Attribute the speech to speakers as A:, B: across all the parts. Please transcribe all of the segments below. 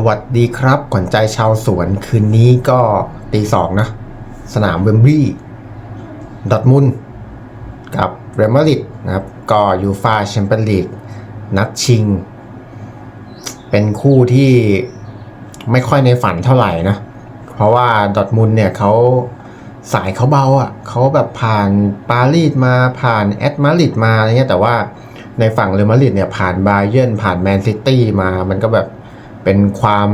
A: สวัสดีครับขวัญใจชาวสวนคืนนี้ก็ตีสองนะ สนามเวมบลีย์ดอทมุนกับเรอัลมาดริดนะครับ ก็ยูฟาแชมเปี้ยนลีกนัดชิง เป็นคู่ที่ไม่ค่อยในฝันเท่าไหร่นะ เพราะว่าดอทมุนเนี่ยเขาสายเขาเบาอะเขาแบบผ่านปารีสมาผ่านแอตมาดริดมาอะไรเงี้ยแต่ว่าในฝั่งเรอัลมาดริดเนี่ยผ่านบาเยิร์นผ่านแมนซิตี้มามันก็แบบ เป็นความ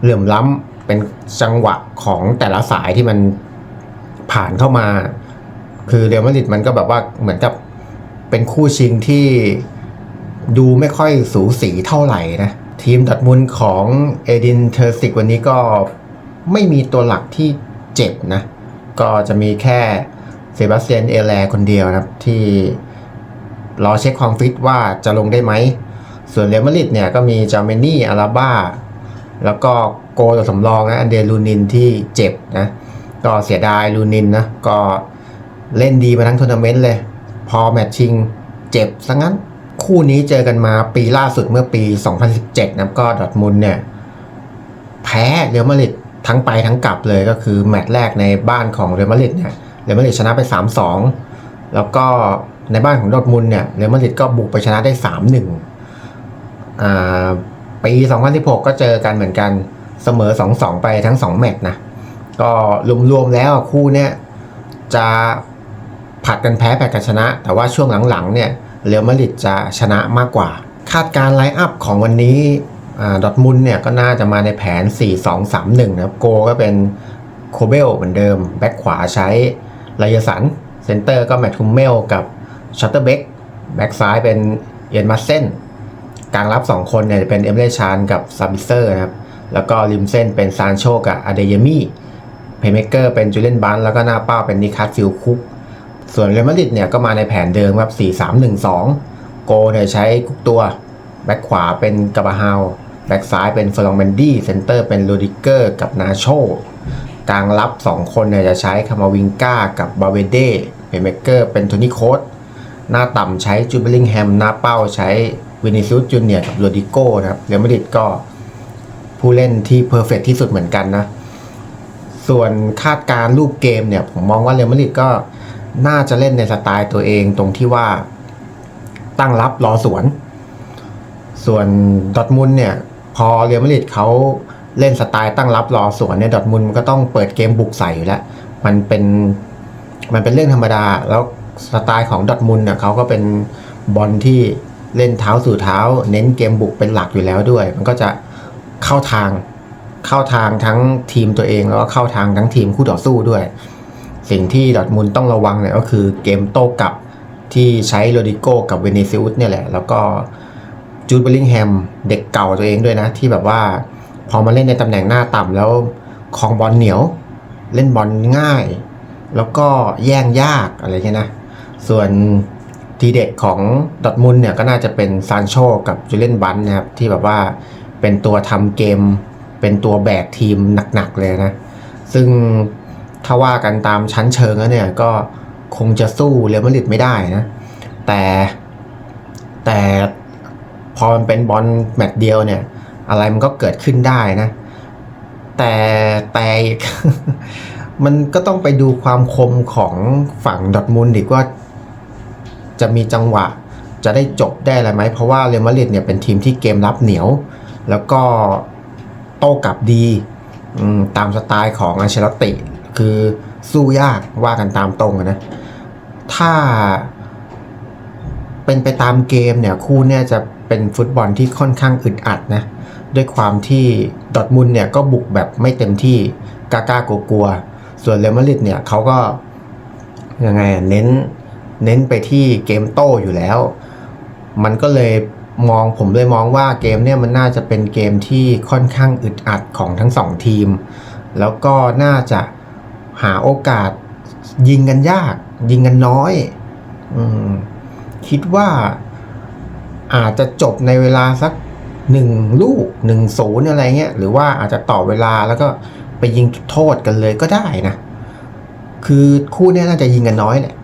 A: เหลื่อมล้ำเป็นจังหวะของแต่ละสายที่มันผ่านเข้ามา คือเรอัลมาดริดมันก็แบบว่าเหมือนกับเป็นคู่ชิงที่ดูไม่ค่อยสูสีเท่าไหร่นะ ทีมดอร์ทมุนของเอดินเทอร์ซิกวันนี้ก็ไม่มีตัวหลักที่เจ็บนะ ก็จะมีแค่เซบาสเตียนเอแลคนเดียวนะครับที่รอเช็คความฟิตว่าจะลงได้ไหม ส่วนเรอัลมาดริดเนี่ยก็มีจาเมนี่อาราบ้าแล้วก็โกตัวสำรองนะอันเดรูนินที่เจ็บนะก็เสียดายลูนินนะก็เล่นดีมาทั้งทัวร์นาเมนต์เลย พอแมตช์ชิงเจ็บซะงั้นคู่นี้เจอกันมาปีล่าสุดเมื่อปี 2017นะก็ดอทมุนเนี่ย แพ้เรอัลมาดริดทั้งไปทั้งกลับเลยก็คือแมตช์แรกในบ้านของเรอัลมาดริดเนี่ยเรอัลมาดริดชนะไป 3-2 แล้วก็ในบ้านของดอทมุนเนี่ยเรอัลมาดริดก็บุกไปชนะได้ 3-1 ปี 2016 ก็เจอกันเหมือนกันเสมอ 2-2 ไปทั้ง 2 แมตช์นะ ก็รวมๆแล้วคู่เนี่ยจะผัดกันแพ้แพ้กันชนะ แต่ว่าช่วงหลังๆเนี่ยเรอัลมาดริดจะชนะมากกว่า คาดการไลน์อัพของวันนี้ดอทมุนเนี่ยก็น่าจะมาในแผน 4-2-3-1 นะครับ โกก็เป็นโคเบลเหมือนเดิม แบ็คขวาใช้ไลยสัน เซนเตอร์ก็แมตทุมเมลกับชัตเตอร์เบ็กแบ็คซ้ายเป็นเอียนมาเซน กลางรับ 2 คนเนี่ยจะเป็นเอมเลชานกับซาบิเซอร์นะครับ แล้วก็ริมเส้นเป็นซานโชกับอเดยมี่เพย์เมเกอร์เป็นจูเลนบันแล้วก็หน้าเป้าเป็นนิคัสฟิลคุก ส่วนเรมาริดเนี่ยก็มาในแผนเดิมครับ 4-3-1-2 โกเนี่ยใช้คุกตัว แบ็คขวาเป็นกาบาฮาวแบ็คซ้ายเป็นเฟอร์ลองเมนดี้เซนเตอร์เป็นโรดิเกอร์กับนาโชกลางรับ 2 คนเนี่ยจะใช้คามาวิงก้ากับบาเวเดเพย์เมเกอร์เป็นโทนี่โคส หน้าต่ำใช้จูเบลิงแฮมหน้าเป้าใช้วินิซิอุสจูเนียร์กับโรดิโก้นะครับเรอัลมาดริดก็ผู้เล่นที่เพอร์เฟกที่สุดเหมือนกันนะ ส่วนคาดการรูปเกมเนี่ย ผมมองว่าเรอัลมาดริดก็น่าจะเล่นในสไตล์ตัวเองตรงที่ว่าตั้งรับรอสวน ส่วนดอทมุนเนี่ย พอเรอัลมาดริดเขาเล่นสไตล์ตั้งรับรอสวนเนี่ยดอทมุนมันก็ต้องเปิดเกมบุกใส่อยู่แล้ว มันเป็นมันเป็นเรื่องธรรมดาแล้ว สไตล์ของดอทมุนเนี่ยเขาก็เป็นบอลที่เล่นเท้าสู่เท้า เน้นเกมบุกเป็นหลักอยู่แล้วด้วย มันก็จะเข้าทางเข้าทางทั้งทีมตัวเองแล้วก็เข้าทางทั้งทีมคู่ต่อสู้ด้วย สิ่งที่ดอทมุนต้องระวังเนี่ยก็คือเกมโต้กลับที่ใช้โรดิโก้กับเวเนซิอุสเนี่ยแหละ แล้วก็จูดเบลลิงแฮมเด็กเก่าตัวเองด้วยนะ ที่แบบว่าพอมาเล่นในตำแหน่งหน้าต่ำแล้วคลองบอลเหนียว เล่นบอลง่าย แล้วก็แย่งยากอะไรเงี้ยนะ ส่วนทีเด็ดของดอทมุนเนี่ยก็น่าจะเป็นซานโชกับจูเลนบันนะครับ ที่แบบว่าเป็นตัวทำเกม เป็นตัวแบกทีมหนักๆเลยนะ ซึ่งถ้าว่ากันตามชั้นเชิงแล้วเนี่ยก็คงจะสู้เรอัลมาดริดไม่ได้นะ แต่แต่พอมันเป็นบอลแมตช์เดียวเนี่ย อะไรมันก็เกิดขึ้นได้นะ แต่แต่มันก็ต้องไปดูความคมของฝั่งดอทมุนด์ดีกว่า จะมีจังหวะจะได้จบได้อะไรไหม เพราะว่าเรอัลมาดริดเนี่ยเป็นทีมที่เกมรับเหนียว แล้วก็โต้กลับดีตามสไตล์ของอันเชลติ คือสู้ยากว่ากันตามตรงนะ ถ้าเป็นไปตามเกมเนี่ยคู่เนี่ยจะเป็นฟุตบอลที่ค่อนข้างอึดอัดนะ ด้วยความที่ดอทมุนเนี่ยก็บุกแบบไม่เต็มที่กล้ากลัว ส่วนเรอัลมาดริดเนี่ยเขาก็ยังไงเน้น เน้นไปที่เกมโต้อยู่แล้ว มันก็เลยมองผมเลยมองว่าเกมเนี่ยมันน่าจะเป็นเกมที่ค่อนข้างอึดอัดของทั้งสองทีม แล้วก็น่าจะหาโอกาสยิงกันยาก ยิงกันน้อยอคิดว่าอาจจะจบในเวลาสักหนึ่งลูกหนึ่งศูนย์อะไรเงี้ยหรือว่าอาจจะต่อเวลาแล้วก็ไปยิงโทษกันเลยก็ได้นะ คือคู่นี้น่าจะยิงกันน้อยแหละ